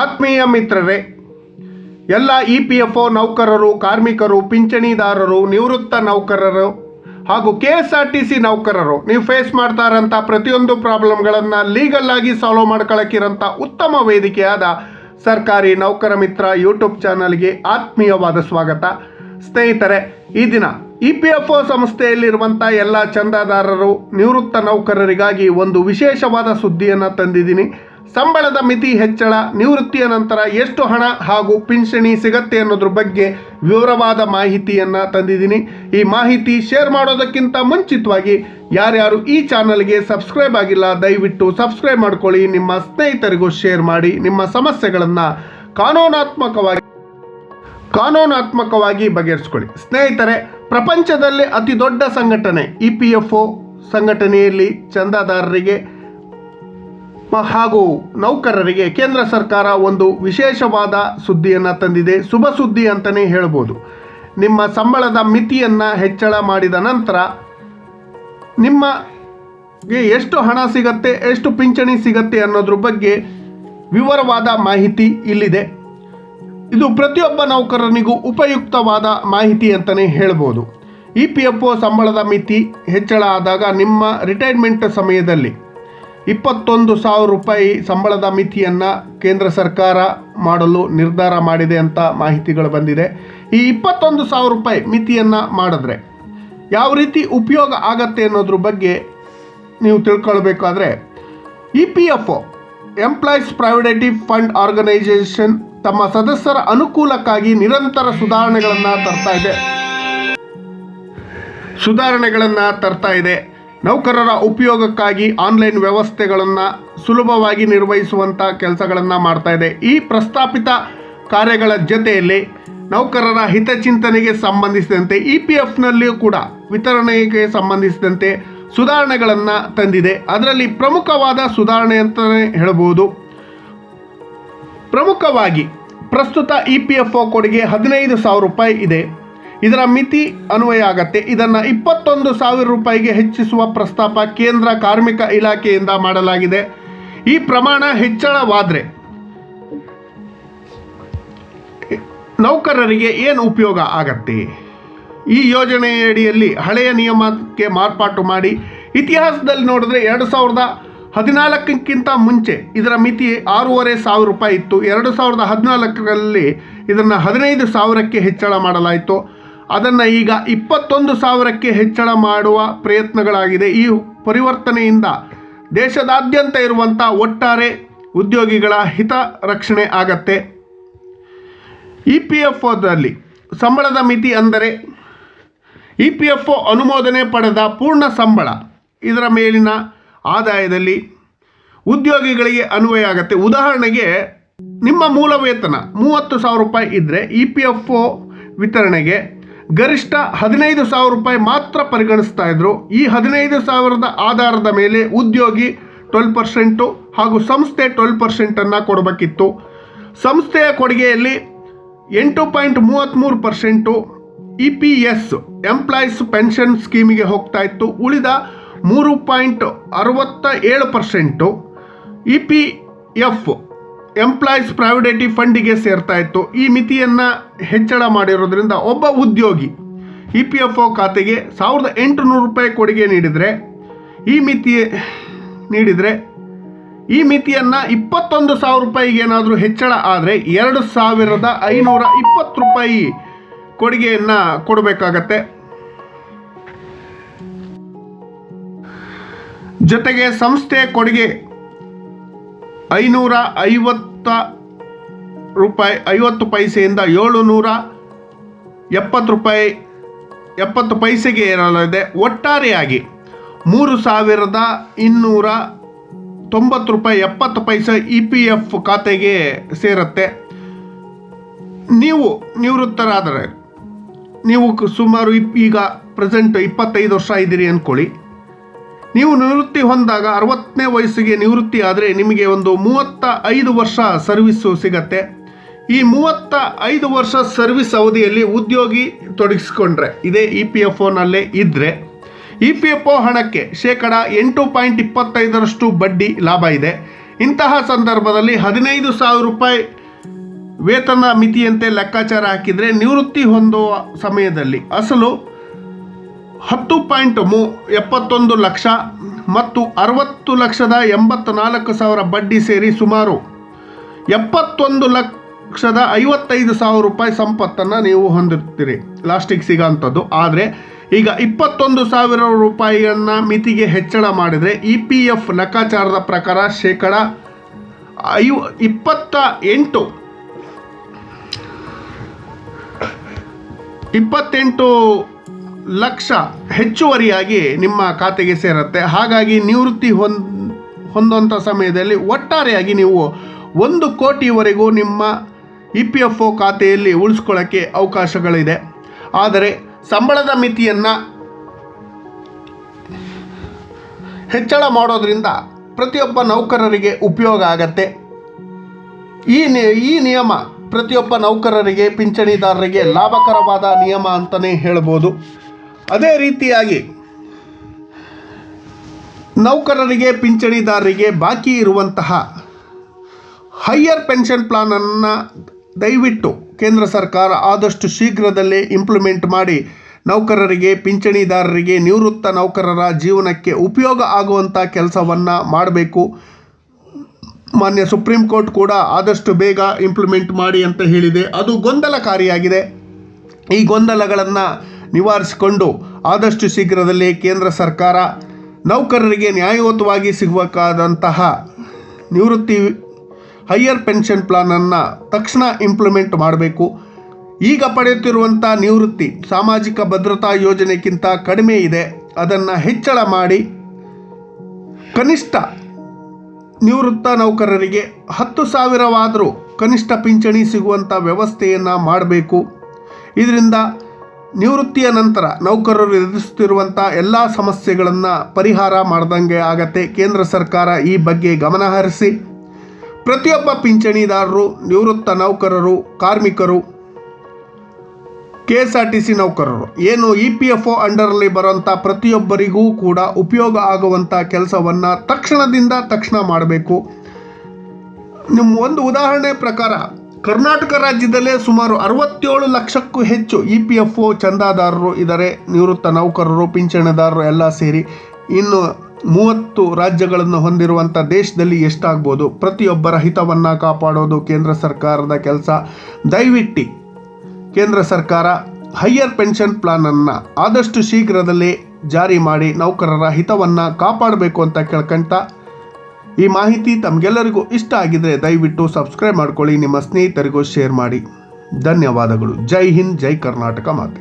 ಆತ್ಮೀಯ ಮಿತ್ರರೇ, ಎಲ್ಲ ಇ ಪಿ ಎಫ್ ಒ ನೌಕರರು, ಕಾರ್ಮಿಕರು, ಪಿಂಚಣಿದಾರರು, ನಿವೃತ್ತ ನೌಕರರು ಹಾಗೂ K S R T C ನೌಕರರು, ನೀವು ಫೇಸ್ ಮಾಡ್ತಾ ಇರೋಂಥ ಪ್ರತಿಯೊಂದು ಪ್ರಾಬ್ಲಮ್ಗಳನ್ನು ಲೀಗಲ್ ಆಗಿ ಸಾಲ್ವ್ ಮಾಡ್ಕೊಳ್ಳೋಕ್ಕಿರೋಂಥ ಉತ್ತಮ ವೇದಿಕೆಯಾದ ಸರ್ಕಾರಿ ನೌಕರ ಮಿತ್ರ ಯೂಟ್ಯೂಬ್ ಚಾನಲ್ಗೆ ಆತ್ಮೀಯವಾದ ಸ್ವಾಗತ. ಸ್ನೇಹಿತರೆ, ಈ ದಿನ ಇ ಪಿ ಎಫ್ ಒ ಸಂಸ್ಥೆಯಲ್ಲಿರುವಂಥ ಎಲ್ಲ ಚಂದಾದಾರರು, ನಿವೃತ್ತ ನೌಕರರಿಗಾಗಿ ಒಂದು ವಿಶೇಷವಾದ ಸುದ್ದಿಯನ್ನು ತಂದಿದ್ದೀನಿ. ಸಂಬಳದ ಮಿತಿ ಹೆಚ್ಚಳ, ನಿವೃತ್ತಿಯ ನಂತರ ಎಷ್ಟು ಹಣ ಹಾಗೂ ಪಿಂಚಣಿ ಸಿಗತ್ತೆ ಅನ್ನೋದ್ರ ಬಗ್ಗೆ ವಿವರವಾದ ಮಾಹಿತಿಯನ್ನು ತಂದಿದ್ದೀನಿ. ಈ ಮಾಹಿತಿ ಶೇರ್ ಮಾಡೋದಕ್ಕಿಂತ ಮುಂಚಿತವಾಗಿ ಯಾರ್ಯಾರು ಈ ಚಾನಲ್ಗೆ ಸಬ್ಸ್ಕ್ರೈಬ್ ಆಗಿಲ್ಲ, ದಯವಿಟ್ಟು ಸಬ್ಸ್ಕ್ರೈಬ್ ಮಾಡ್ಕೊಳ್ಳಿ. ನಿಮ್ಮ ಸ್ನೇಹಿತರಿಗೂ ಶೇರ್ ಮಾಡಿ. ನಿಮ್ಮ ಸಮಸ್ಯೆಗಳನ್ನು ಕಾನೂನಾತ್ಮಕವಾಗಿ ಕಾನೂನಾತ್ಮಕವಾಗಿ ಬಗೆಹರಿಸ್ಕೊಳ್ಳಿ. ಸ್ನೇಹಿತರೆ, ಪ್ರಪಂಚದಲ್ಲಿ ಅತಿ ದೊಡ್ಡ ಸಂಘಟನೆ ಇ ಪಿ ಎಫ್ ಒ ಸಂಘಟನೆಯಲ್ಲಿ ಚಂದಾದಾರರಿಗೆ ಹಾಗೂ ನೌಕರರಿಗೆ ಕೇಂದ್ರ ಸರ್ಕಾರ ಒಂದು ವಿಶೇಷವಾದ ಸುದ್ದಿಯನ್ನು ತಂದಿದೆ. ಶುಭ ಸುದ್ದಿ ಅಂತಲೇ ಹೇಳ್ಬೋದು. ನಿಮ್ಮ ಸಂಬಳದ ಮಿತಿಯನ್ನು ಹೆಚ್ಚಳ ಮಾಡಿದ ನಂತರ ನಿಮ್ಮ ಎಷ್ಟು ಹಣ ಸಿಗತ್ತೆ, ಎಷ್ಟು ಪಿಂಚಣಿ ಸಿಗತ್ತೆ ಅನ್ನೋದ್ರ ಬಗ್ಗೆ ವಿವರವಾದ ಮಾಹಿತಿ ಇಲ್ಲಿದೆ. ಇದು ಪ್ರತಿಯೊಬ್ಬ ನೌಕರನಿಗೂ ಉಪಯುಕ್ತವಾದ ಮಾಹಿತಿ ಅಂತಲೇ ಹೇಳ್ಬೋದು. ಇ ಪಿ ಎಫ್ ಒ ಸಂಬಳದ ಮಿತಿ ಹೆಚ್ಚಳ ಆದಾಗ ನಿಮ್ಮ ರಿಟೈರ್ಮೆಂಟ್ ಸಮಯದಲ್ಲಿ ಇಪ್ಪತ್ತೊಂದು ಸಾವಿರ ರೂಪಾಯಿ ಸಂಬಳದ ಮಿತಿಯನ್ನು ಕೇಂದ್ರ ಸರ್ಕಾರ ಮಾಡಲು ನಿರ್ಧಾರ ಮಾಡಿದೆ ಅಂತ ಮಾಹಿತಿಗಳು ಬಂದಿದೆ. ಈ ಇಪ್ಪತ್ತೊಂದು ಸಾವಿರ ರೂಪಾಯಿ ಮಿತಿಯನ್ನು ಮಾಡಿದ್ರೆ ಯಾವ ರೀತಿ ಉಪಯೋಗ ಆಗತ್ತೆ ಅನ್ನೋದ್ರ ಬಗ್ಗೆ ನೀವು ತಿಳ್ಕೊಳ್ಬೇಕಾದ್ರೆ E P F O employees provident fund organisation ತಮ್ಮ ಸದಸ್ಯರ ಅನುಕೂಲಕ್ಕಾಗಿ ನಿರಂತರ ಸುಧಾರಣೆಗಳನ್ನು ತರ್ತಾ ಇದೆ. ಸುಧಾರಣೆಗಳನ್ನು ತರ್ತಾ ಇದೆ. ನೌಕರರ ಉಪಯೋಗಕ್ಕಾಗಿ ಆನ್ಲೈನ್ ವ್ಯವಸ್ಥೆಗಳನ್ನು ಸುಲಭವಾಗಿ ನಿರ್ವಹಿಸುವಂಥ ಕೆಲಸಗಳನ್ನು ಮಾಡ್ತಾ ಇದೆ. ಈ ಪ್ರಸ್ತಾಪಿತ ಕಾರ್ಯಗಳ ಜೊತೆಯಲ್ಲಿ ನೌಕರರ ಹಿತಚಿಂತನೆಗೆ ಸಂಬಂಧಿಸಿದಂತೆ ಇ ಪಿ ಎಫ್ನಲ್ಲಿಯೂ ಕೂಡ ವಿತರಣೆಗೆ ಸಂಬಂಧಿಸಿದಂತೆ ಸುಧಾರಣೆಗಳನ್ನು ತಂದಿದೆ. ಅದರಲ್ಲಿ ಪ್ರಮುಖವಾದ ಸುಧಾರಣೆ ಅಂತಲೇ ಹೇಳಬಹುದು. ಪ್ರಮುಖವಾಗಿ ಪ್ರಸ್ತುತ ಇ ಪಿ ಎಫ್ ಒ ಕೊಡುಗೆ ಹದಿನೈದು ಸಾವಿರ ರೂಪಾಯಿ ಇದೆ. ಇದರ ಮಿತಿ ಅನ್ವಯ ಆಗತ್ತೆ. ಇದನ್ನು ಇಪ್ಪತ್ತೊಂದು ಸಾವಿರ ರೂಪಾಯಿಗೆ ಹೆಚ್ಚಿಸುವ ಪ್ರಸ್ತಾಪ ಕೇಂದ್ರ ಕಾರ್ಮಿಕ ಇಲಾಖೆಯಿಂದ ಮಾಡಲಾಗಿದೆ. ಈ ಪ್ರಮಾಣ ಹೆಚ್ಚಳವಾದರೆ ನೌಕರರಿಗೆ ಏನು ಉಪಯೋಗ ಆಗತ್ತೆ? ಈ ಯೋಜನೆಯಡಿಯಲ್ಲಿ ಹಳೆಯ ನಿಯಮಕ್ಕೆ ಮಾರ್ಪಾಟು ಮಾಡಿ ಇತಿಹಾಸದಲ್ಲಿ ನೋಡಿದ್ರೆ ಎರಡು ಸಾವಿರದ ಹದಿನಾಲ್ಕಕ್ಕಿಂತ ಮುಂಚೆ ಇದರ ಮಿತಿ ಆರೂವರೆ ಸಾವಿರ ರೂಪಾಯಿ ಇತ್ತು. ಎರಡು ಸಾವಿರದ ಹದಿನಾಲ್ಕರಲ್ಲಿ ಇದನ್ನು ಹದಿನೈದು ಸಾವಿರಕ್ಕೆ ಹೆಚ್ಚಳ ಮಾಡಲಾಯಿತು. ಅದನ್ನು ಈಗ ಇಪ್ಪತ್ತೊಂದು ಸಾವಿರಕ್ಕೆ ಹೆಚ್ಚಳ ಮಾಡುವ ಪ್ರಯತ್ನಗಳಾಗಿದೆ. ಈ ಪರಿವರ್ತನೆಯಿಂದ ದೇಶದಾದ್ಯಂತ ಇರುವಂಥ ಒಟ್ಟಾರೆ ಉದ್ಯೋಗಿಗಳ ಹಿತ ರಕ್ಷಣೆ ಆಗತ್ತೆ. ಇ ಪಿ ಎಫ್ ಒದಲ್ಲಿ ಸಂಬಳದ ಮಿತಿ ಅಂದರೆ ಇ ಪಿ ಎಫ್ ಒ ಅನುಮೋದನೆ ಪಡೆದ ಪೂರ್ಣ ಸಂಬಳ ಇದರ ಮೇಲಿನ ಆದಾಯದಲ್ಲಿ ಉದ್ಯೋಗಿಗಳಿಗೆ ಅನ್ವಯ ಆಗುತ್ತೆ. ಉದಾಹರಣೆಗೆ ನಿಮ್ಮ ಮೂಲ ವೇತನ ಮೂವತ್ತು ಸಾವಿರ ರೂಪಾಯಿ ಇದ್ದರೆ ಇ ಪಿ ಎಫ್ ಒ ವಿತರಣೆಗೆ ಗರಿಷ್ಠ ಹದಿನೈದು ಸಾವಿರ ರೂಪಾಯಿ ಮಾತ್ರ ಪರಿಗಣಿಸ್ತಾ ಇದ್ರು. ಈ ಹದಿನೈದು ಸಾವಿರದ ಆಧಾರದ ಮೇಲೆ ಉದ್ಯೋಗಿ ಟ್ವೆಲ್ ಪರ್ಸೆಂಟು ಹಾಗೂ ಸಂಸ್ಥೆ ಟ್ವೆಲ್ ಪರ್ಸೆಂಟನ್ನು ಕೊಡಬೇಕಿತ್ತು. ಸಂಸ್ಥೆಯ ಕೊಡುಗೆಯಲ್ಲಿ ಎಂಟು ಪಾಯಿಂಟ್ ಮೂವತ್ತ್ಮೂರು percent E P S employees pension ಸ್ಕೀಮಿಗೆ ಹೋಗ್ತಾ ಇತ್ತು. ಉಳಿದ ಮೂರು ಪಾಯಿಂಟ್ ಅರವತ್ತ ಏಳು percent E P F employees provident ಫಂಡಿಗೆ ಸೇರ್ತಾ ಇತ್ತು. ಈ ಮಿತಿಯನ್ನು ಹೆಚ್ಚಳ ಮಾಡಿರೋದ್ರಿಂದ ಒಬ್ಬ ಉದ್ಯೋಗಿ ಇ ಪಿ ಎಫ್ ಒ ಖಾತೆಗೆ ಸಾವಿರದ ಎಂಟುನೂರು ರೂಪಾಯಿ ಕೊಡುಗೆ ನೀಡಿದರೆ, ಈ ಮಿತಿ ನೀಡಿದರೆ, ಈ ಮಿತಿಯನ್ನು ಇಪ್ಪತ್ತೊಂದು ಸಾವಿರ ರೂಪಾಯಿಗೆ ಏನಾದರೂ ಹೆಚ್ಚಳ ಆದರೆ ಎರಡು ಸಾವಿರದ ಐನೂರ ಇಪ್ಪತ್ತು ರೂಪಾಯಿ ಕೊಡುಗೆಯನ್ನು ಕೊಡಬೇಕಾಗತ್ತೆ. ಜೊತೆಗೆ ಸಂಸ್ಥೆ ಕೊಡುಗೆ ಐನೂರ ಐವತ್ತ ರೂಪಾಯಿ, ಐವತ್ತು ಪೈಸೆಯಿಂದ ಏಳು ನೂರ ಎಪ್ಪತ್ತು ರೂಪಾಯಿ, ಎಪ್ಪತ್ತು ಪೈಸೆಗೆ ಏರಲಿದೆ ಒಟ್ಟಾರೆಯಾಗಿ ಮೂರು ಸಾವಿರದ ಇನ್ನೂರ ತೊಂಬತ್ತು ರೂಪಾಯಿ, ಎಪ್ಪತ್ತು ಪೈಸೆ ಇ ಪಿ ಎಫ್ ಖಾತೆಗೆ ಸೇರುತ್ತೆ. ನೀವು ನಿವೃತ್ತರಾದರೆ ನೀವು ಸುಮಾರು ಈಗ ಪ್ರೆಸೆಂಟ್ ಇಪ್ಪತ್ತೈದು ವರ್ಷ ಇದ್ದೀರಿ ಅಂದ್ಕೊಳ್ಳಿ. ನೀವು ನಿವೃತ್ತಿ ಹೊಂದಾಗ ಅರವತ್ತನೇ ವಯಸ್ಸಿಗೆ ನಿವೃತ್ತಿ ಆದರೆ ನಿಮಗೆ ಒಂದು ಮೂವತ್ತ ಐದು ವರ್ಷ ಸರ್ವಿಸ್ಸು ಸಿಗತ್ತೆ. ಈ ಮೂವತ್ತ ಐದು ವರ್ಷ ಸರ್ವಿಸ್ ಅವಧಿಯಲ್ಲಿ ಉದ್ಯೋಗಿ ತೊಡಗಿಸ್ಕೊಂಡ್ರೆ, ಇದೇ ಇ ಪಿ ಎಫ್ ಒನಲ್ಲೇ ಇದ್ದರೆ ಇ ಪಿ ಎಫ್ ಒ ಹಣಕ್ಕೆ ಶೇಕಡ ಎಂಟು ಪಾಯಿಂಟ್ ಇಪ್ಪತ್ತೈದರಷ್ಟು ಬಡ್ಡಿ ಲಾಭ ಇದೆ. ಇಂತಹ ಸಂದರ್ಭದಲ್ಲಿ ಹದಿನೈದು ಸಾವಿರ ರೂಪಾಯಿ ವೇತನ ಮಿತಿಯಂತೆ ಲೆಕ್ಕಾಚಾರ ಹಾಕಿದರೆ ನಿವೃತ್ತಿ ಹೊಂದುವ ಸಮಯದಲ್ಲಿ ಅಸಲು ಹತ್ತು ಪಾಯಿಂಟ್ ಮೂ ಎಪ್ಪತ್ತೊಂದು ಲಕ್ಷ ಮತ್ತು ಅರವತ್ತು ಲಕ್ಷದ ಎಂಬತ್ನಾಲ್ಕು ಸಾವಿರ ಬಡ್ಡಿ ಸೇರಿ ಸುಮಾರು ಎಪ್ಪತ್ತೊಂದು ಲಕ್ಷದ ಐವತ್ತೈದು ಸಾವಿರ ರೂಪಾಯಿ ಸಂಪತ್ತನ್ನು ನೀವು ಹೊಂದಿರ್ತೀರಿ ಲಾಸ್ಟಿಗೆ ಸಿಗೋಂಥದ್ದು ಆದರೆ ಈಗ ಇಪ್ಪತ್ತೊಂದು ಸಾವಿರ ರೂಪಾಯಿಯನ್ನು ಮಿತಿಗೆ ಹೆಚ್ಚಳ ಮಾಡಿದರೆ ಇ ಪಿ ಎಫ್ ಲೆಕ್ಕಾಚಾರದ ಪ್ರಕಾರ ಶೇಕಡ ಐವ ಇಪ್ಪತ್ತ ಎಂಟು ಇಪ್ಪತ್ತೆಂಟು ಲಕ್ಷ ಹೆಚ್ಚುವರಿಯಾಗಿ ನಿಮ್ಮ ಖಾತೆಗೆ ಸೇರುತ್ತೆ. ಹಾಗಾಗಿ ನಿವೃತ್ತಿ ಹೊಂದ್ ಹೊಂದುವಂಥ ಸಮಯದಲ್ಲಿ ಒಟ್ಟಾರೆಯಾಗಿ ನೀವು ಒಂದು ಕೋಟಿವರೆಗೂ ನಿಮ್ಮ ಇ ಪಿ ಎಫ್ ಒ ಖಾತೆಯಲ್ಲಿ ಉಳಿಸ್ಕೊಳ್ಳೋಕ್ಕೆ ಅವಕಾಶಗಳಿದೆ. ಆದರೆ ಸಂಬಳದ ಮಿತಿಯನ್ನು ಹೆಚ್ಚಳ ಮಾಡೋದರಿಂದ ಪ್ರತಿಯೊಬ್ಬ ನೌಕರರಿಗೆ ಉಪಯೋಗ ಆಗತ್ತೆ. ಈ ಈ ನಿಯಮ ಪ್ರತಿಯೊಬ್ಬ ನೌಕರರಿಗೆ, ಪಿಂಚಣಿದಾರರಿಗೆ ಲಾಭಕರವಾದ ನಿಯಮ ಅಂತಲೇ ಹೇಳ್ಬೋದು. ಅದೇ ರೀತಿಯಾಗಿ ನೌಕರರಿಗೆ, ಪಿಂಚಣಿದಾರರಿಗೆ ಬಾಕಿ ಇರುವಂತಹ ಹೈಯರ್ ಪೆನ್ಷನ್ ಪ್ಲಾನನ್ನು ದಯವಿಟ್ಟು ಕೇಂದ್ರ ಸರ್ಕಾರ ಆದಷ್ಟು ಶೀಘ್ರದಲ್ಲೇ ಇಂಪ್ಲಿಮೆಂಟ್ ಮಾಡಿ ನೌಕರರಿಗೆ, ಪಿಂಚಣಿದಾರರಿಗೆ ನಿವೃತ್ತ ನೌಕರರ ಜೀವನಕ್ಕೆ ಉಪಯೋಗ ಆಗುವಂಥ ಕೆಲಸವನ್ನು ಮಾಡಬೇಕು. ಮಾನ್ಯ ಸುಪ್ರೀಂ ಕೋರ್ಟ್ ಕೂಡ ಆದಷ್ಟು ಬೇಗ ಇಂಪ್ಲಿಮೆಂಟ್ ಮಾಡಿ ಅಂತ ಹೇಳಿದೆ. ಅದು ಗೊಂದಲಕಾರಿಯಾಗಿದೆ. ಈ ಗೊಂದಲಗಳನ್ನು ನಿವಾರಿಸಿಕೊಂಡು ಆದಷ್ಟು ಶೀಘ್ರದಲ್ಲೇ ಕೇಂದ್ರ ಸರ್ಕಾರ ನೌಕರರಿಗೆ ನ್ಯಾಯಯುತವಾಗಿ ಸಿಗಬೇಕಾದಂತಹ ನಿವೃತ್ತಿ ಹೈಯರ್ ಪೆನ್ಷನ್ ಪ್ಲಾನನ್ನು ತಕ್ಷಣ ಇಂಪ್ಲಿಮೆಂಟ್ ಮಾಡಬೇಕು. ಈಗ ಪಡೆಯುತ್ತಿರುವಂಥ ನಿವೃತ್ತಿ ಸಾಮಾಜಿಕ ಭದ್ರತಾ ಯೋಜನೆಗಿಂತ ಕಡಿಮೆ ಇದೆ. ಅದನ್ನು ಹೆಚ್ಚಳ ಮಾಡಿ ಕನಿಷ್ಠ ನಿವೃತ್ತ ನೌಕರರಿಗೆ ಹತ್ತು ಸಾವಿರವಾದರೂ ಕನಿಷ್ಠ ಪಿಂಚಣಿ ಸಿಗುವಂಥ ವ್ಯವಸ್ಥೆಯನ್ನು ಮಾಡಬೇಕು. ಇದರಿಂದ ನಿವೃತ್ತಿಯ ನಂತರ ನೌಕರರು ಎದುರಿಸುತ್ತಿರುವಂಥ ಎಲ್ಲ ಸಮಸ್ಯೆಗಳನ್ನು ಪರಿಹಾರ ಮಾಡ್ದಂಗೆ ಆಗತ್ತೆ ಕೇಂದ್ರ ಸರ್ಕಾರ ಈ ಬಗ್ಗೆ ಗಮನ ಹರಿಸಿ. ಪ್ರತಿಯೊಬ್ಬ ಪಿಂಚಣಿದಾರರು, ನಿವೃತ್ತ ನೌಕರರು, ಕಾರ್ಮಿಕರು K S R T C ನೌಕರರು, ಏನು ಇ ಪಿ ಎಫ್ ಒ ಅಂಡರಲ್ಲಿ ಬರುವಂಥ ಪ್ರತಿಯೊಬ್ಬರಿಗೂ ಕೂಡ ಉಪಯೋಗ ಆಗುವಂಥ ಕೆಲಸವನ್ನು ತಕ್ಷಣದಿಂದ ತಕ್ಷಣ ಮಾಡಬೇಕು. ನಿಮ್ಮ ಒಂದು ಉದಾಹರಣೆ ಪ್ರಕಾರ ಕರ್ನಾಟಕ ರಾಜ್ಯದಲ್ಲೇ ಸುಮಾರು ಅರವತ್ತೇಳು ಲಕ್ಷಕ್ಕೂ ಹೆಚ್ಚು ಇ ಪಿ ಎಫ್ ಒ ಚಂದಾದಾರರು ಇದ್ದಾರೆ. ನಿವೃತ್ತ ನೌಕರರು, ಪಿಂಚಣಿದಾರರು ಎಲ್ಲ ಸೇರಿ ಇನ್ನು ಮೂವತ್ತು ರಾಜ್ಯಗಳನ್ನು ಹೊಂದಿರುವಂಥ ದೇಶದಲ್ಲಿ ಎಷ್ಟಾಗ್ಬೋದು? ಪ್ರತಿಯೊಬ್ಬರ ಹಿತವನ್ನು ಕಾಪಾಡೋದು ಕೇಂದ್ರ ಸರ್ಕಾರದ ಕೆಲಸ. ದಯವಿಟ್ಟು ಕೇಂದ್ರ ಸರ್ಕಾರ ಹೈಯರ್ ಪೆನ್ಷನ್ ಪ್ಲಾನನ್ನು ಆದಷ್ಟು ಶೀಘ್ರದಲ್ಲೇ ಜಾರಿ ಮಾಡಿ ನೌಕರರ ಹಿತವನ್ನು ಕಾಪಾಡಬೇಕು ಅಂತ ಕೇಳ್ಕೊಂತ ಈ ಮಾಹಿತಿ ತಮಗೆಲ್ಲರಿಗೂ ಇಷ್ಟ ಆಗಿದ್ರೆ ದಯವಿಟ್ಟು ಸಬ್ಸ್ಕ್ರೈಬ್ ಮಾಡ್ಕೊಳ್ಳಿ, ನಿಮ್ಮ ಸ್ನೇಹಿತರಿಗೂ ಶೇರ್ ಮಾಡಿ. ಧನ್ಯವಾದಗಳು. ಜೈ ಹಿಂದ್, ಜೈ ಕರ್ನಾಟಕ ಮಾತೆ.